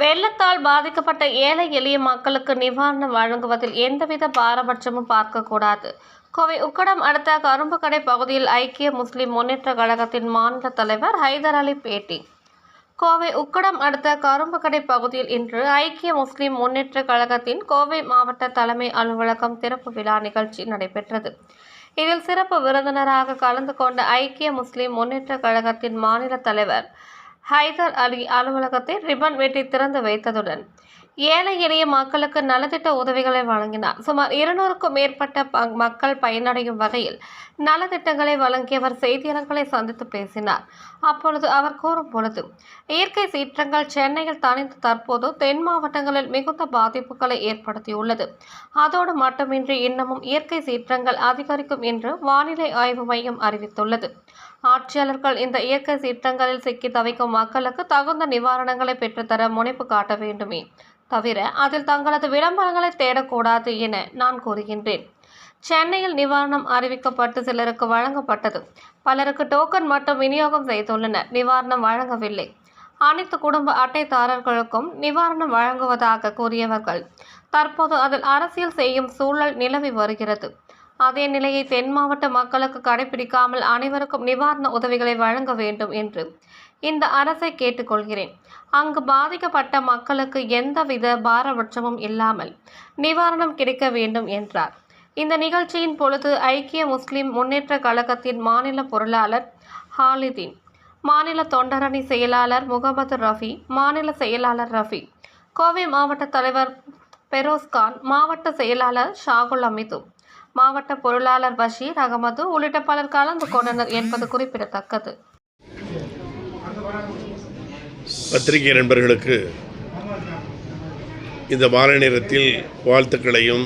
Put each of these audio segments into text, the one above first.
வெள்ளத்தால் பாதிக்கப்பட்ட ஏழை எளிய மக்களுக்கு நிவாரணம் வழங்குவதில் எந்தவித பாரபட்சமும் பார்க்கக்கூடாது. கோவை உக்கடம் அடுத்த கரும்புக்கடை பகுதியில் ஐக்கிய முஸ்லிம் முன்னேற்ற கழகத்தின் மாநில தலைவர் ஹைதர் அலி பேட்டி. கோவை உக்கடம் அடுத்த கரும்புக்கடை பகுதியில் இன்று ஐக்கிய முஸ்லிம் முன்னேற்ற கழகத்தின் கோவை மாவட்ட தலைமை அலுவலகம் திறப்பு விழா நிகழ்ச்சி நடைபெற்றது. இதில் சிறப்பு விருந்தினராக கலந்து கொண்ட ஐக்கிய முஸ்லிம் முன்னேற்ற கழகத்தின் மாநில தலைவர் ஹைதர் அலி அலுவலகத்தை ரிப்பன் வெட்டி திறந்து வைத்ததுடன் ஏழை எளிய மக்களுக்கு நலத்திட்ட உதவிகளை வழங்கினார். சுமார் இருநூறுக்கும் மேற்பட்ட மக்கள் பயனடையும் வகையில் நலத்திட்டங்களை வழங்கியவர் செய்தியாளர்களை சந்தித்து பேசினார். அப்பொழுது அவர் கூறும் பொழுது இயற்கை சீற்றங்கள் சென்னையில் தனித்து தற்போது தென் மாவட்டங்களில் மிகுந்த பாதிப்புகளை ஏற்படுத்தியுள்ளது. அதோடு மட்டுமின்றி இன்னமும் இயற்கை சீற்றங்கள் அதிகரிக்கும் என்று வானிலை ஆய்வு மையம் அறிவித்துள்ளது. ஆட்சியாளர்கள் இந்த இயற்கை சீற்றங்களில் சிக்கி தவிக்கும் மக்களுக்கு தகுந்த நிவாரணங்களை பெற்றுத்தர முனைப்பு காட்ட வேண்டுமே தவிர அதில் தங்களது விளம்பரங்களை தேடக்கூடாது என நான் கூறுகின்றேன். சென்னையில் நிவாரணம் அறிவிக்கப்பட்டு சிலருக்கு வழங்கப்பட்டது. பலருக்கு டோக்கன் மட்டும் விநியோகம் செய்துள்ளனர். நிவாரணம் வழங்கவில்லை. அனைத்து குடும்ப அட்டைதாரர்களுக்கும் நிவாரணம் வழங்குவதாக கூறியவர்கள் தற்போது அதில் அரசியல் செய்யும் சூழல் நிலவி வருகிறது. அதே நிலையை தென் மாவட்ட மக்களுக்கு கடைபிடிக்காமல் அனைவருக்கும் நிவாரண உதவிகளை வழங்க வேண்டும் என்று இந்த அரசை கேட்டுக்கொள்கிறேன். அங்கு பாதிக்கப்பட்ட மக்களுக்கு எந்தவித பாரபட்சமும் இல்லாமல் நிவாரணம் கிடைக்க வேண்டும் என்றார். இந்த நிகழ்ச்சியின் பொழுது ஐக்கிய முஸ்லிம் முன்னேற்ற கழகத்தின் மாநில பொருளாளர் ஹாலிதீன் மாநில தொண்டரணி செயலாளர் முகமது ரஃபி மாநில செயலாளர் ரஃபி கோவை மாவட்ட தலைவர் பெரோஸ்கான் மாவட்ட செயலாளர் ஷாகுல் அமிது மாவட்ட பொருளாளர் பஷீர் அகமது உள்ளிட்ட பலர் கலந்து கொண்டனர் என்பது குறிப்பிடத்தக்கது. பத்திரிகை நண்பர்களுக்கு இந்த மாலை நேரத்தில் வாழ்த்துக்களையும்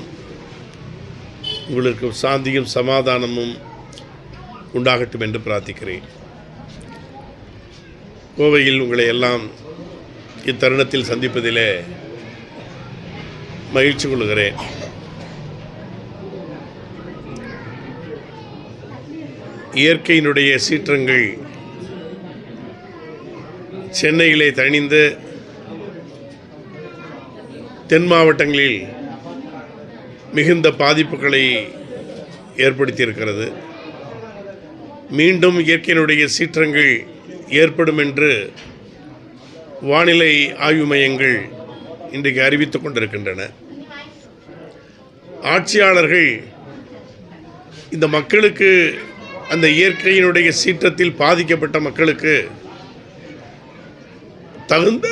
உங்களுக்கு சாந்தியும் சமாதானமும் உண்டாகட்டும் என்று பிரார்த்திக்கிறேன். கோவையில் உங்களை எல்லாம் இத்தருணத்தில் சந்திப்பதிலே மகிழ்ச்சி கொள்கிறேன். இயற்கையினுடைய சீற்றங்கள் சென்னையிலே தணிந்து தென் மாவட்டங்களில் மிகுந்த பாதிப்புகளை ஏற்படுத்தியிருக்கிறது. மீண்டும் இயற்கையினுடைய சீற்றங்கள் ஏற்படும் என்று வானிலை ஆய்வு மையங்கள் இன்றைக்கு அறிவித்துக் கொண்டிருக்கின்றன. ஆட்சியாளர்கள் இந்த மக்களுக்கு அந்த இயற்கையினுடைய சீற்றத்தில் பாதிக்கப்பட்ட மக்களுக்கு தகுந்த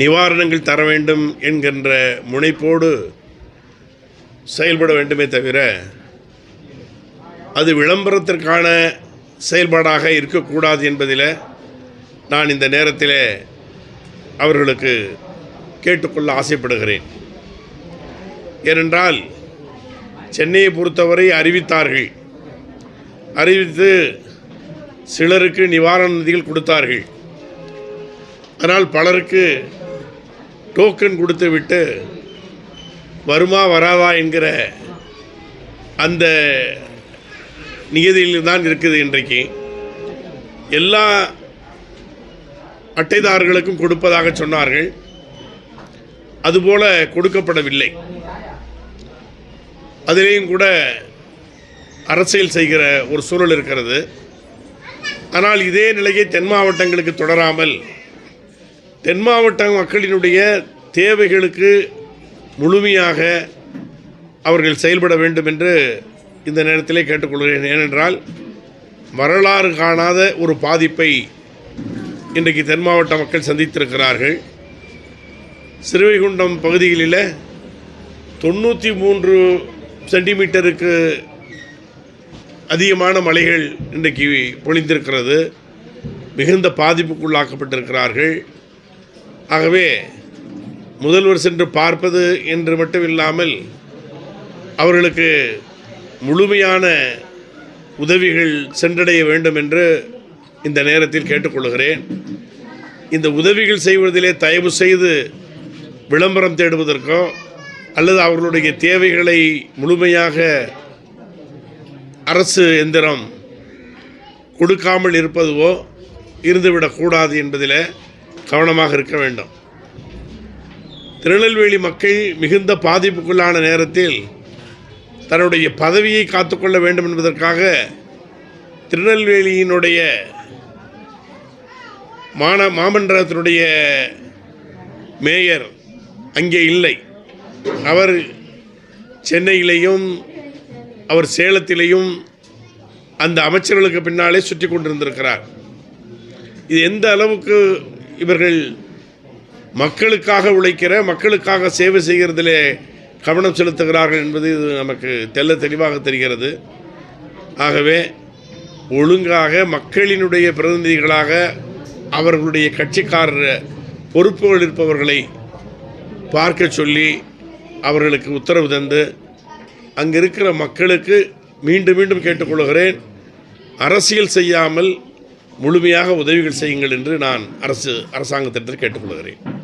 நிவாரணங்கள் தர வேண்டும் என்கின்ற முனைப்போடு செயல்பட வேண்டுமே தவிர அது விளம்பரத்திற்கான செயல்பாடாக இருக்கக்கூடாது என்பதில் நான் இந்த நேரத்தில் அவர்களுக்கு கேட்டுக்கொள்ள ஆசைப்படுகிறேன். ஏனென்றால் சென்னையை பொறுத்தவரை அறிவித்தார்கள். அறிவித்து சிலருக்கு நிவாரண நிதிகள் கொடுத்தார்கள். ஆனால் பலருக்கு டோக்கன் கொடுத்து விட்டு வருமா வராதா என்கிற அந்த நியதியில் தான் இருக்குது இன்றைக்கு. எல்லா அட்டைதாரர்களுக்கும் கொடுப்பதாக சொன்னார்கள். அதுபோல கொடுக்கப்படவில்லை. அதிலேயும் கூட அரசியல் செய்கிற ஒரு சூழல் இருக்கிறது. ஆனால் இதே நிலையை தென் மாவட்டங்களுக்கு தொடராமல் தென் மாவட்ட மக்களினுடைய தேவைகளுக்கு முழுமையாக அவர்கள் செயல்பட வேண்டும் என்று இந்த நேரத்திலே கேட்டுக்கொள்கிறேன். ஏனென்றால் வரலாறு காணாத ஒரு பாதிப்பை இன்றைக்கு தென் மாவட்ட மக்கள் சந்தித்திருக்கிறார்கள். சிறுவைகுண்டம் பகுதிகளில் தொண்ணூற்றி மூன்று சென்டிமீட்டருக்கு அதிகமான மழைகள் இன்றைக்கு பொழிந்திருக்கிறது. மிகுந்த பாதிப்புக்குள்ளாக்கப்பட்டிருக்கிறார்கள். ஆகவே முதல்வர் சென்று பார்ப்பது என்று மட்டும் இல்லாமல் அவர்களுக்கு முழுமையான உதவிகள் சென்றடைய வேண்டும் என்று இந்த நேரத்தில் கேட்டுக்கொள்கிறேன். இந்த உதவிகள் செய்வதிலே தயவு செய்து விளம்பரம் தேடுவதற்கோ அல்லது அவர்களுடைய தேவைகளை முழுமையாக அரசு எந்திரம் கொடுக்காமல் இருப்பதுவோ இருந்துவிடக்கூடாது என்பதில் கவனமாக இருக்க வேண்டும். திருநெல்வேலி மக்கள் மிகுந்த பாதிப்புக்குள்ளான நேரத்தில் தன்னுடைய பதவியை காத்துக்கொள்ள வேண்டும் என்பதற்காக திருநெல்வேலியினுடைய மாந மாமன்றத்தினுடைய மேயர் அங்கே இல்லை. அவர் சென்னையிலையும் அவர் சேலத்திலையும் அந்த அமைச்சர்களுக்கு பின்னாலே சுற்றி கொண்டிருந்திருக்கிறார். இது எந்த அளவுக்கு இவர்கள் மக்களுக்காக உழைக்கிற மக்களுக்காக சேவை செய்கிறதிலே கவனம் செலுத்துகிறார்கள் என்பது இது நமக்கு தெள்ள தெளிவாக தெரிகிறது. ஆகவே ஒழுங்காக மக்களினுடைய பிரதிநிதிகளாக அவர்களுடைய கட்சிக்காரர் பொறுப்புகள் இருப்பவர்களை பார்க்க சொல்லி அவர்களுக்கு உத்தரவு தந்து அங்கே இருக்கிற மக்களுக்கு மீண்டும் மீண்டும் கேட்டுக்கொள்கிறேன் அரசியல் செய்யாமல் முழுமையாக உதவிகள் செய்யுங்கள் என்று நான் அரசு அரசாங்கத்திடத்தில் கேட்டுக்கொள்கிறேன்.